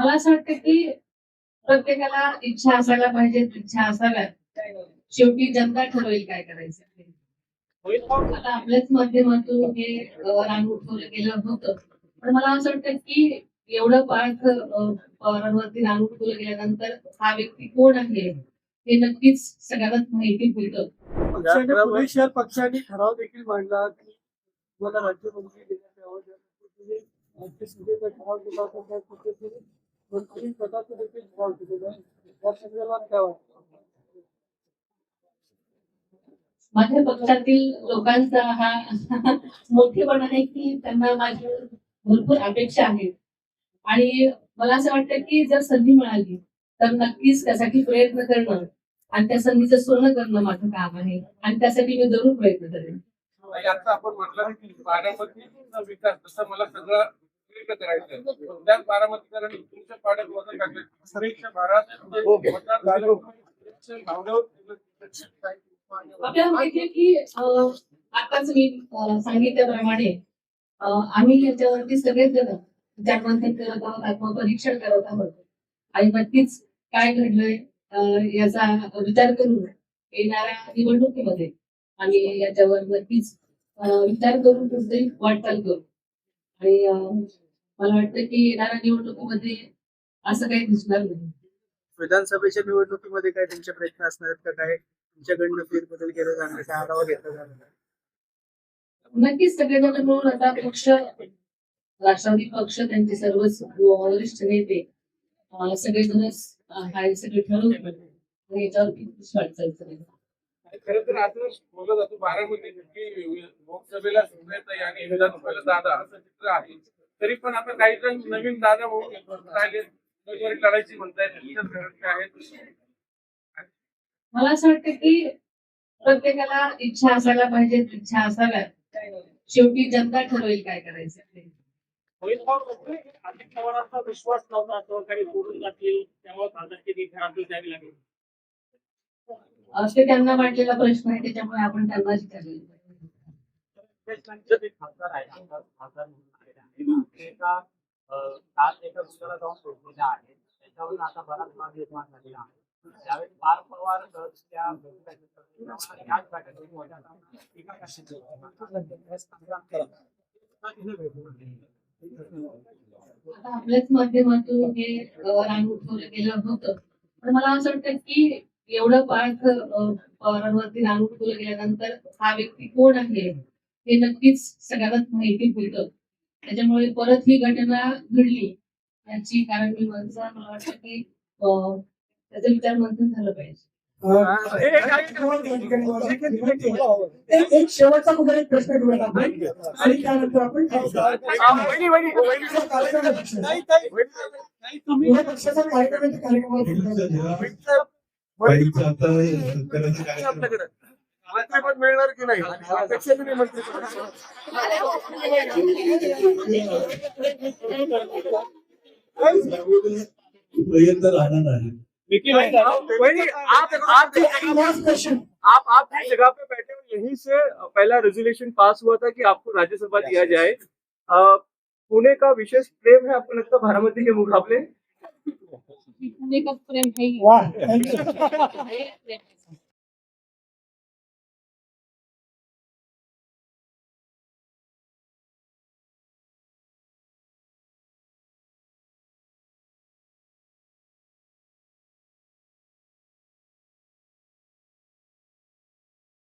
मला असं वाटतं की प्रत्येकाला इच्छा असायला पाहिजे इच्छा असाव्यात. शेवटी जनता ठरवेल काय करायचं. आता आपल्याच माध्यमातून हे रान उठवलं गेलं होतं. पण मला असं वाटतं की एवढं पार्थ पवारांवरती रान उठवलं गेल्यानंतर हा व्यक्ती कोण आहे हे नक्कीच सगळ्यांनाच माहिती होतं. पक्षाने पुणे शहर पक्षाने ठराव देखील मांडला की मला राज्यमंत्री देण्यात यावं. माझ्या पक्षातील लोकांचा हा मोठेपणा आहे की त्यांना माझी भरपूर अपेक्षा आहेत आणि मला असं वाटतं की जर संधी मिळाली तर नक्कीच त्यासाठी प्रयत्न करणं आणि त्या संधीचं सोनं करणं माझं काम आहे. आणि त्यासाठी मी जरूर प्रयत्न करेन. आता आपण म्हटलं की बारामतीचा विकास जसं मला सगळं करायचं. आहे. त्याच तुमच्या पाड्यात वजन टाकले. सरीच्या भारात मतदार झालं. भावनावर आपल्याला माहिती आहे की आताच मी सांगितल्याप्रमाणे आम्ही याच्यावरती सगळेच जण विचारमंथन करत आहोत आत्मपरीक्षण करत आहोत. आणि नक्कीच काय घडलंय याचा विचार करून येणाऱ्या निवडणुकीमध्ये आम्ही याच्यावर नक्कीच विचार करून पुढे वाटचाल करू. आणि मला वाटतं की येणाऱ्या निवडणुकीमध्ये असं काही दिसणार नाही. विधानसभेच्या निवडणुकीमध्ये काय तुमचे प्रयत्न असणार आहेत का? काय तुमच्याकडनं फेरबदल केले जाणार काय आढावा घेतला जाणार नक्कीच सगळेजण मिळून आता पक्ष राष्ट्रवादी पक्ष त्यांचे सर्वच वरिष्ठ नेते अं, सगळेजणच अं, हा सगळे आणि वाटचाल करेल खरं तर आता बोललं जातो बारामती की लोकसभेला सुनेताई आणि विधानसभेला दादा असं चित्र आहे. तरी पण आता काही जण नवीन दादा होऊन राहिले उमेदवारी लढायची म्हणतायत आहेत मला असं वाटतं की प्रत्येकाला इच्छा असायला पाहिजे इच्छा असाव्यात शेवटी जनता ठरवेल काय करायचं ते. अजित पवारांचा विश्वास नव्हता सहकारी सोडून जातील त्यामुळे खासदारची घरातून द्यावी लागेल अं, ते त्यांना वाटलेला प्रश्न आहे त्याच्यामुळे आपण त्यांना विचारले त्यांचे खासदार आहे आमदार खासदार म्हणून आलेले आहे. एका काल एका जाऊन सोडलेल्या आहेत. त्याच्यावरून आता बराच भाग निर्माण झालेला आहे. त्यावेळी पार पवार त्या याच मोठ्या टीका आपल्याच माध्यमातून हे रान उठवलं गेलं होतं. पण मला असं वाटतं की एवढं पार्थ पवारांवरती रान उठवलं गेल्यानंतर हा व्यक्ती कोण आहे हे नक्कीच सगळ्यांनाच माहिती होतं. त्याच्यामुळे परत ही घटना घडली याची कारण मी म्हणता मला वाटतं की त्याचं विचार मंथन झालं पाहिजे एक एक शेवटचा कुठला एक प्रश्न घेऊयात आपण आणि त्यानंतर आपण पुणे पक्षाचा कार्यक्रम आहे, मंत्रिपद मिळणार की नाही अपेक्षा बी नाही मंत्रिपद प्रयत्न राहणार आहे आप आप आप आप जिस जगह पे बैठे हो यहीं से पहला रेजोल्यूशन पास हुआ था कि आपको राज्यसभा दिया जाए पुणे का विशेष प्रेम है आपको लगता है बारामती के मुकाबले पुणे का प्रेम है.